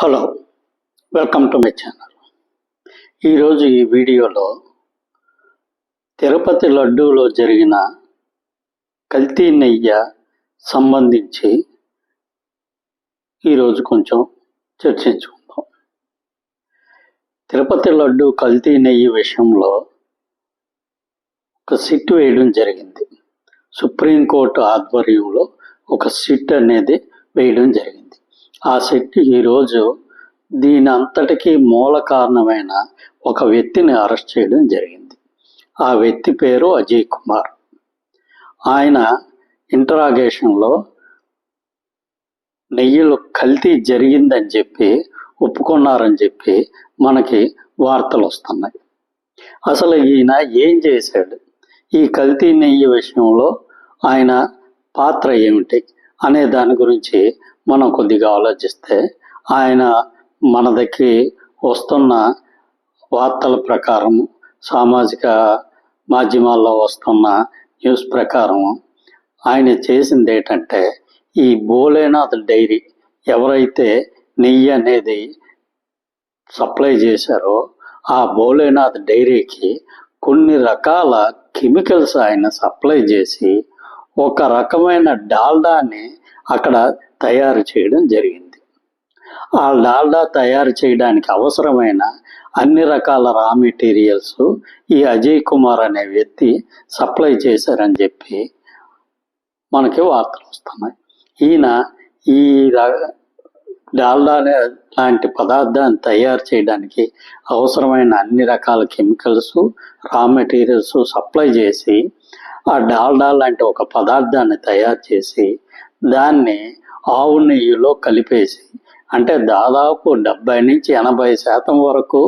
Hello welcome to my channel ఈరోజు ఈ వీడియోలో తిరుపతి లడ్డూలో జరిగిన కల్తీ నెయ్య సంబంధించి ఈరోజు కొంచెం చర్చించుకుందాం. తిరుపతి లడ్డు కల్తీ నెయ్యి విషయంలో ఒక సిట్ వేయడం జరిగింది. సుప్రీంకోర్టు ఆధ్వర్యంలో ఒక సిట్ అనేది వేయడం జరిగింది. ఆ శక్తి ఈరోజు దీని అంతటికీ మూల కారణమైన ఒక వ్యక్తిని అరెస్ట్ చేయడం జరిగింది. ఆ వ్యక్తి పేరు అజయ్ కుమార్. ఆయన ఇంటరాగేషన్లో నెయ్యిలో కల్తీ జరిగిందని చెప్పి ఒప్పుకున్నారని చెప్పి మనకి వార్తలు వస్తున్నాయి. అసలు ఈయన ఏం చేశాడు? ఈ కల్తీ నెయ్యి విషయంలో ఆయన పాత్ర ఏమిటి? అనే దాని గురించి మనం కొద్దిగా ఆలోచిస్తే ఆయన మన దగ్గర వస్తున్న వార్తల ప్రకారం సామాజిక మాధ్యమాల్లో వస్తున్న న్యూస్ ప్రకారం ఆయన చేసింది ఏంటంటే ఈ భోలేనాథ్ డైరీ ఎవరైతే నెయ్యి అనేది సప్లై చేశారో ఆ భోలేనాథ్ డైరీకి కొన్ని రకాల కెమికల్స్ ఆయన సప్లై చేసి ఒక రకమైన డాల్డాని అక్కడ తయారు చేయడం జరిగింది. ఆ డాల్డా తయారు చేయడానికి అవసరమైన అన్ని రకాల రా మెటీరియల్స్ ఈ అజయ్ కుమార్ అనే వ్యక్తి సప్లై చేశారని చెప్పి మనకి వార్తలు వస్తున్నాయి. ఈయన ఈ డాల్డా లాంటి పదార్థాన్ని తయారు చేయడానికి అవసరమైన అన్ని రకాల కెమికల్స్ రా మెటీరియల్స్ సప్లై చేసి ఆ డాల్డా లాంటి ఒక పదార్థాన్ని తయారు చేసి దాన్ని ఆవు నెయ్యిలో కలిపేసి అంటే దాదాపు డెబ్బై నుంచి ఎనభై శాతం వరకు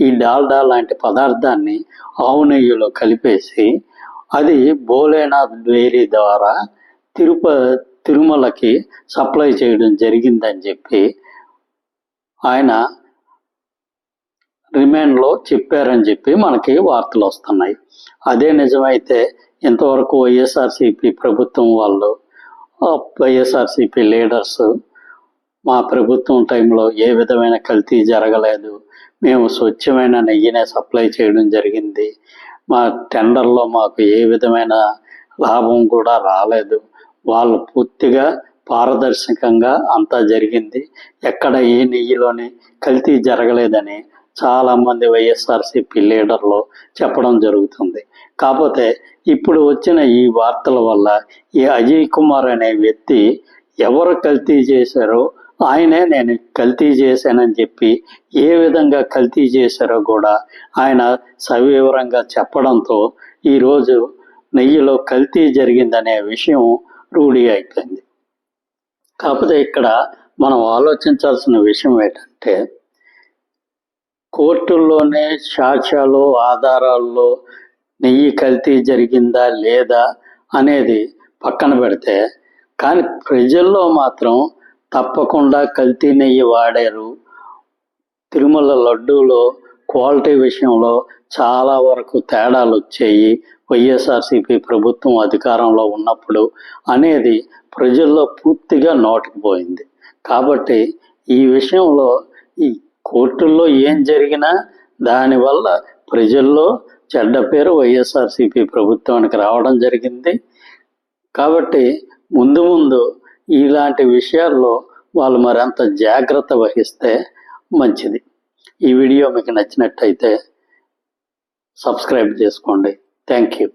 ఈ డాల్డా లాంటి పదార్థాన్ని ఆవు నెయ్యిలో కలిపేసి అది భోలేనాథ్ డైరీ ద్వారా తిరుప తిరుమలకి సప్లై చేయడం జరిగిందని చెప్పి ఆయన రిమాండ్లో చెప్పారని చెప్పి మనకి వార్తలు వస్తున్నాయి. అదే నిజమైతే ఇంతవరకు వైఎస్ఆర్సిపి ప్రభుత్వం వాళ్ళు వైఎస్ఆర్సిపి లీడర్స్ మా ప్రభుత్వం టైంలో ఏ విధమైన కల్తీ జరగలేదు. మేము స్వచ్ఛమైన నెయ్యినే సప్లై చేయడం జరిగింది. మా టెండర్లో మాకు ఏ విధమైన లాభం కూడా రాలేదు. వాళ్ళు పూర్తిగా పారదర్శకంగా అంతా జరిగింది. ఎక్కడ ఏ నెయ్యిలోని కల్తీ జరగలేదని చాలామంది వైఎస్ఆర్సీపీ లీడర్లు చెప్పడం జరుగుతుంది. కాకపోతే ఇప్పుడు వచ్చిన ఈ వార్తల వల్ల ఈ అజయ్ కుమార్ అనే వ్యక్తి ఎవరు కల్తీ చేశారో ఆయనే నేను కల్తీ చేశానని చెప్పి ఏ విధంగా కల్తీ చేశారో కూడా ఆయన సవివరంగా చెప్పడంతో ఈరోజు నెయ్యిలో కల్తీ జరిగిందనే విషయం రూఢి అయిపోయింది. కాకపోతే ఇక్కడ మనం ఆలోచించాల్సిన విషయం ఏంటంటే కోర్టుల్లోనే సాక్ష్యాలు ఆధారాల్లో నెయ్యి కల్తీ జరిగిందా లేదా అనేది పక్కన పెడితే కానీ ప్రజల్లో మాత్రం తప్పకుండా కల్తీ నెయ్యి వాడారు. తిరుమల లడ్డూలో క్వాలిటీ విషయంలో చాలా వరకు తేడాలు వచ్చాయి. వైఎస్ఆర్సీపీ ప్రభుత్వం అధికారంలో ఉన్నప్పుడు అనేది ప్రజల్లో పూర్తిగా నోటుకుపోయింది. కాబట్టి ఈ విషయంలో ఈ కోర్టుల్లో ఏం జరిగినా దానివల్ల ప్రజల్లో చెడ్డ పేరు వైఎస్ఆర్సీపీ ప్రభుత్వానికి రావడం జరిగింది. కాబట్టి ముందు ముందు ఇలాంటి విషయాల్లో వాళ్ళు మరింత జాగ్రత్త వహిస్తే మంచిది. ఈ వీడియో మీకు నచ్చినట్టయితే సబ్స్క్రైబ్ చేసుకోండి. Thank you.